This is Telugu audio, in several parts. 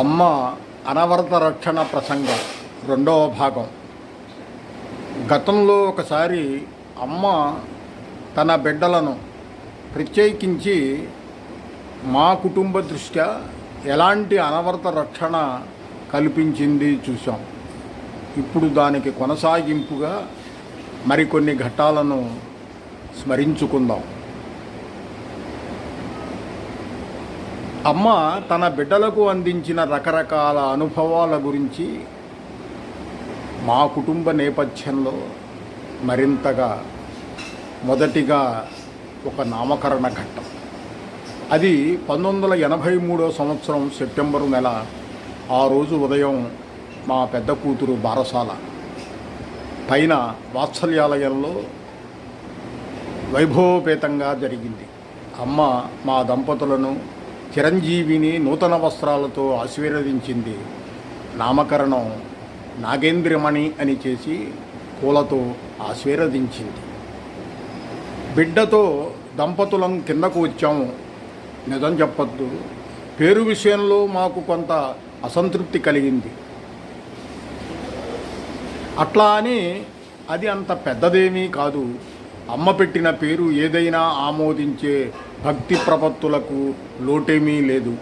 అమ్మ అనవరత రక్షణ ప్రసంగం రెండవ భాగం. గతంలో ఒకసారి అమ్మ తన బిడ్డలను ప్రత్యేకించి మా కుటుంబ దృష్ట్యా ఎలాంటి అనవరత రక్షణ కల్పించింది చూసాం ఇప్పుడు దానికి కొనసాగింపుగా మరికొన్ని ఘట్టాలను స్మరించుకుందాం. అమ్మ తన బిడ్డలకు అందించిన రకరకాల అనుభవాల గురించి మా కుటుంబ నేపథ్యంలో మరింతగా మొదటిగా ఒక నామకరణ ఘట్టం. అది పంతొమ్మిది వందల ఎనభై మూడో సంవత్సరం సెప్టెంబరు నెల ఆ రోజు ఉదయం మా పెద్ద కూతురు బారసాల పైన వాత్సల్యాలయంలో వైభవపేతంగా జరిగింది. అమ్మ మా దంపతులను చిరంజీవిని నూతన వస్త్రాలతో ఆశీర్వదించింది నామకరణం నాగేంద్రమణి అని చేసి పూలతో ఆశీర్వదించింది. బిడ్డతో దంపతులం కిందకు వచ్చాము. నిజం చెప్పొద్దు. పేరు విషయంలో మాకు కొంత అసంతృప్తి కలిగింది. అట్లా అని అది అంత పెద్దదేమీ కాదు. అమ్మ పెట్టిన పేరు ఏదైనా ఆమోదించే భక్తి ప్రపత్తులకు లోటేమీ లేదు.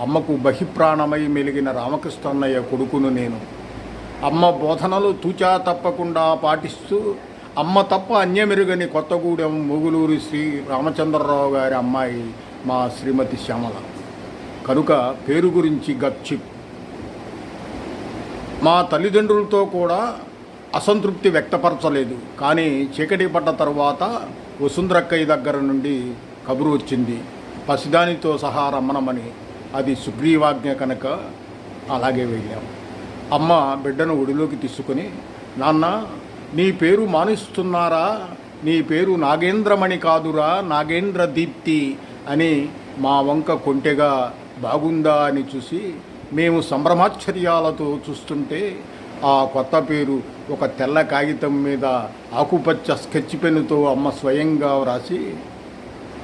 అమ్మకు బహిప్రాణమై మెలిగిన రామకృష్ణన్నయ్య కొడుకును నేను. అమ్మ బోధనలు తూచా తప్పకుండా పాటిస్తూ అమ్మ తప్ప అన్యమెరుగని కొత్తగూడెం మొగులూరి శ్రీ రామచంద్రరావు గారి అమ్మాయి మా శ్రీమతి శ్యామల. కనుక పేరు గురించి గప్చిప్ మా తల్లిదండ్రులతో కూడా అసంతృప్తి వ్యక్తపరచలేదు. కానీ చీకటి పడ్డ తర్వాత వసుంధరక్కయ్య దగ్గర నుండి కబురు వచ్చింది. పసిదానితో సహా రమ్మనమని అది సుగ్రీవాజ్ఞ కనుక అలాగే వెళ్ళాం. అమ్మ బిడ్డను ఒడిలోకి తీసుకుని నాన్న నీ పేరు మానిస్తున్నారా? నీ పేరు నాగేంద్రమణి కాదురా నాగేంద్ర దీప్తి అని మా వంక కొంటెగా బాగుందా అని చూసి మేము సంభ్రమాశ్చర్యాలతో చూస్తుంటే ఆ కొత్త పేరు ఒక తెల్ల కాగితం మీద ఆకుపచ్చ స్కెచ్ పెన్నుతో అమ్మ స్వయంగా వ్రాసి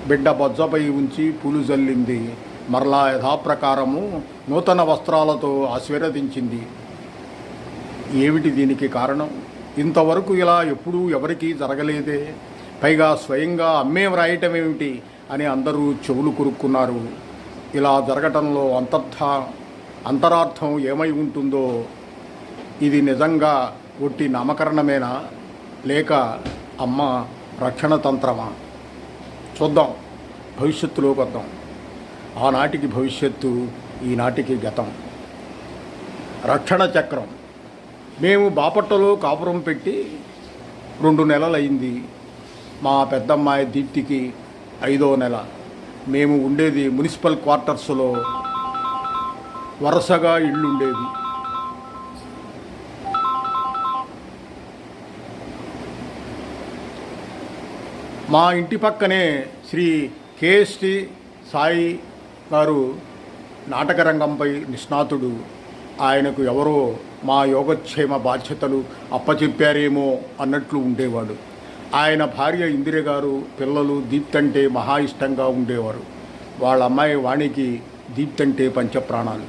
బిడ్డ బొజ్జపై ఉంచి పూలు జల్లింది. మరలా యథాప్రకారము నూతన వస్త్రాలతో ఆశీర్వదించింది. ఏమిటి దీనికి కారణం? ఇంతవరకు ఇలా ఎప్పుడూ ఎవరికీ జరగలేదే. పైగా స్వయంగా అమ్మే వ్రాయటం ఏమిటి అని అందరూ చెవులు కొరుక్కున్నారు. ఇలా జరగటంలో అంతర్థ అంతరార్థం ఏమై ఉంటుందో ఇది నిజంగా ఒట్టి నామకరణమేనా? లేక అమ్మ రక్షణ తంత్రమా? చూద్దాం. భవిష్యత్తులోకి వద్దాం ఆనాటికి భవిష్యత్తు ఈనాటికి గతం. రక్షణ చక్రం. మేము బాపట్టలో కాపురం పెట్టి రెండు నెలలైంది మా పెద్దమ్మాయి దీప్తికి ఐదో నెల. మేము ఉండేది మున్సిపల్ క్వార్టర్స్లో వరుసగా ఇళ్ళుండేవి. మా ఇంటి పక్కనే శ్రీ కేఎస్టి సాయి గారు నాటకరంగంపై నిష్ణాతుడు. ఆయనకు ఎవరో మా యోగక్షేమ బాధ్యతలు అప్పచెప్పారేమో అన్నట్లు ఉండేవాడు. ఆయన భార్య ఇందిర గారు పిల్లలు దీప్తంటే మహా ఇష్టంగా ఉండేవారు. వాళ్ళ అమ్మాయి వాణికి దీప్తంటే పంచప్రాణాలు.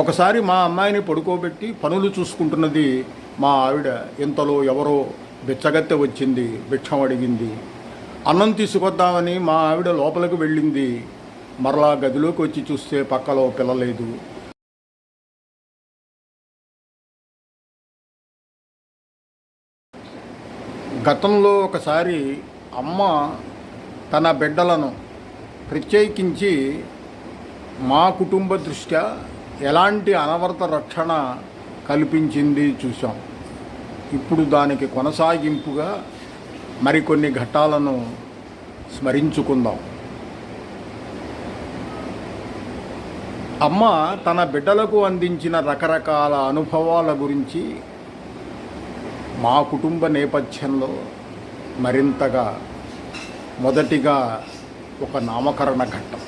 ఒకసారి మా అమ్మాయిని పడుకోబెట్టి పనులు చూసుకుంటున్నది మా ఆవిడ. ఇంతలో ఎవరో బిచ్చగత్తె వచ్చింది భిక్షం అడిగింది. అన్నం తీసుకొద్దామని మా ఆవిడ లోపలికి వెళ్ళింది. మరలా గదిలోకి వచ్చి చూస్తే పక్కలో పిల్లలేదు గతంలో ఒకసారి అమ్మ తన బిడ్డలను ప్రత్యేకించి మా కుటుంబ దృష్ట్యా ఎలాంటి అనవరత రక్షణ కల్పించింది చూసాం ఇప్పుడు దానికి కొనసాగింపుగా మరికొన్ని ఘట్టాలను స్మరించుకుందాం. అమ్మ తన బిడ్డలకు అందించిన రకరకాల అనుభవాల గురించి మా కుటుంబ నేపథ్యంలో మరింతగా మొదటిగా ఒక నామకరణ ఘట్టం.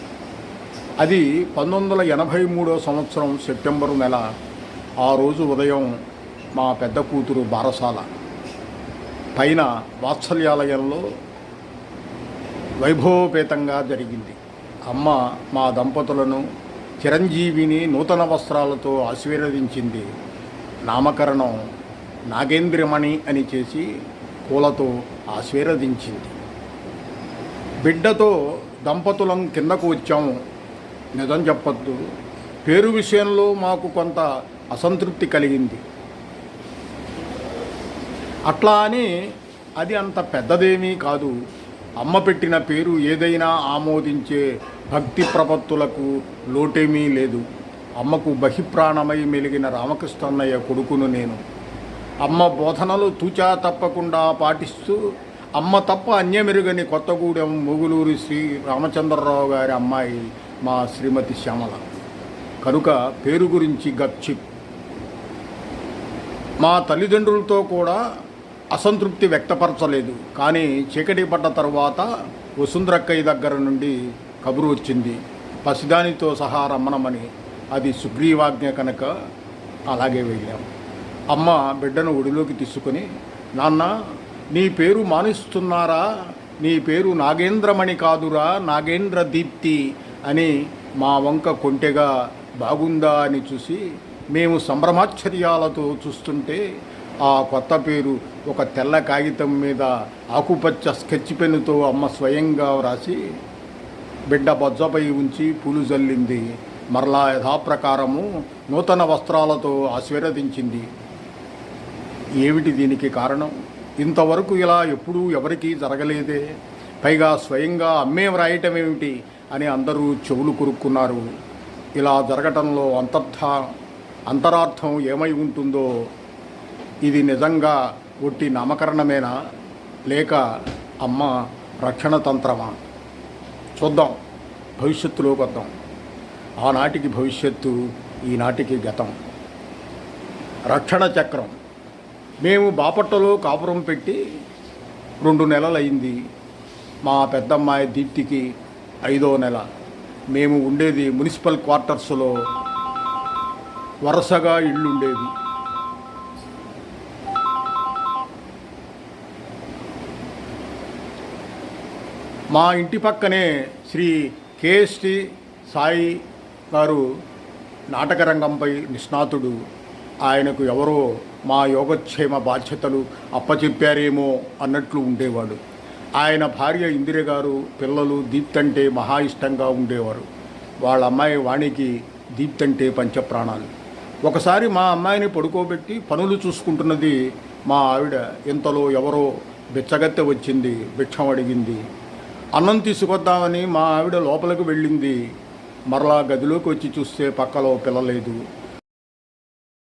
అది పంతొమ్మిది వందల ఎనభై మూడో సంవత్సరం సెప్టెంబరు నెల ఆ రోజు ఉదయం మా పెద్ద కూతురు బారసాల పైన వాత్సల్యాలయంలో వైభవపేతంగా జరిగింది. అమ్మ మా దంపతులను చిరంజీవిని నూతన వస్త్రాలతో ఆశీర్వదించింది. నామకరణం నాగేంద్రమణి అని చేసి పూలతో ఆశీర్వదించింది. బిడ్డతో దంపతులం కిందకు వచ్చాము. నిజం చెప్పొద్దు. పేరు విషయంలో మాకు కొంత అసంతృప్తి కలిగింది. అట్లా అని అది అంత పెద్దదేమీ కాదు. అమ్మ పెట్టిన పేరు ఏదైనా ఆమోదించే భక్తి ప్రపత్తులకు లోటేమీ లేదు. అమ్మకు బహిప్రాణమై మెలిగిన రామకృష్ణన్నయ్య కొడుకును నేను. అమ్మ బోధనలు తూచా తప్పకుండా పాటిస్తూ అమ్మ తప్ప అన్యమెరుగని కొత్తగూడెం మొగులూరి శ్రీ రామచంద్రరావు గారి అమ్మాయి మా శ్రీమతి శ్యామల. కనుక పేరు గురించి గప్చిప్ మా తల్లిదండ్రులతో కూడా అసంతృప్తి వ్యక్తపరచలేదు. కానీ చీకటి పడ్డ తర్వాత వసుంధరక్కయ్య దగ్గర నుండి కబురు వచ్చింది. పసిదానితో సహా రమ్మనమని అది సుగ్రీవాజ్ఞ కనుక అలాగే వెళ్ళాం. అమ్మ బిడ్డను ఒడిలోకి తీసుకొని నాన్న నీ పేరు మానిస్తున్నారా? నీ పేరు నాగేంద్రమణి కాదురా నాగేంద్ర దీప్తి అని మా వంక కొంటెగా బాగుందా అని చూసి మేము సంభ్రమాశ్చర్యాలతో చూస్తుంటే ఆ కొత్త పేరు ఒక తెల్ల కాగితం మీద ఆకుపచ్చ స్కెచ్ పెన్నుతో అమ్మ స్వయంగా వ్రాసి బిడ్డ బొజ్జపై ఉంచి పూలు జల్లింది. మరలా యథాప్రకారము నూతన వస్త్రాలతో ఆశీర్వదించింది. ఏమిటి దీనికి కారణం? ఇంతవరకు ఇలా ఎప్పుడూ ఎవరికీ జరగలేదే. పైగా స్వయంగా అమ్మే వ్రాయటం ఏమిటి అని అందరూ చెవులు కొరుక్కున్నారు. ఇలా జరగటంలో అంతర్థ అంతరార్థం ఏమై ఉంటుందో ఇది నిజంగా ఒట్టి నామకరణమేనా? లేక అమ్మ రక్షణ తంత్రమా? చూద్దాం. భవిష్యత్తులోకి వద్దాం. ఆనాటికి భవిష్యత్తు ఈనాటికి గతం. రక్షణ చక్రం. మేము బాపట్టలో కాపురం పెట్టి రెండు నెలలైంది మా పెద్దమ్మాయి దీప్తికి ఐదో నెల. మేము ఉండేది మున్సిపల్ క్వార్టర్స్లో వరుసగా ఇళ్ళు ఉండేవి మా ఇంటి పక్కనే శ్రీ కేఎస్టి సాయి గారు నాటకరంగంపై నిష్ణాతుడు. ఆయనకు ఎవరో మా యోగక్షేమ బాధ్యతలు అప్పచెప్పారేమో అన్నట్లు ఉండేవాడు. ఆయన భార్య ఇందిర గారు పిల్లలు దీప్తంటే మహా ఇష్టంగా ఉండేవారు. వాళ్ళ అమ్మాయి వాణికి దీప్తంటే పంచప్రాణాలు. ఒకసారి మా అమ్మాయిని పడుకోబెట్టి పనులు చూసుకుంటున్నది మా ఆవిడ. ఇంతలో ఎవరో బిచ్చగత్తె వచ్చింది భిక్షం అడిగింది. అన్నం తీసుకొద్దామని మా ఆవిడ లోపలికి వెళ్ళింది. మరలా గదిలోకి వచ్చి చూస్తే పక్కలో పిల్లలేదు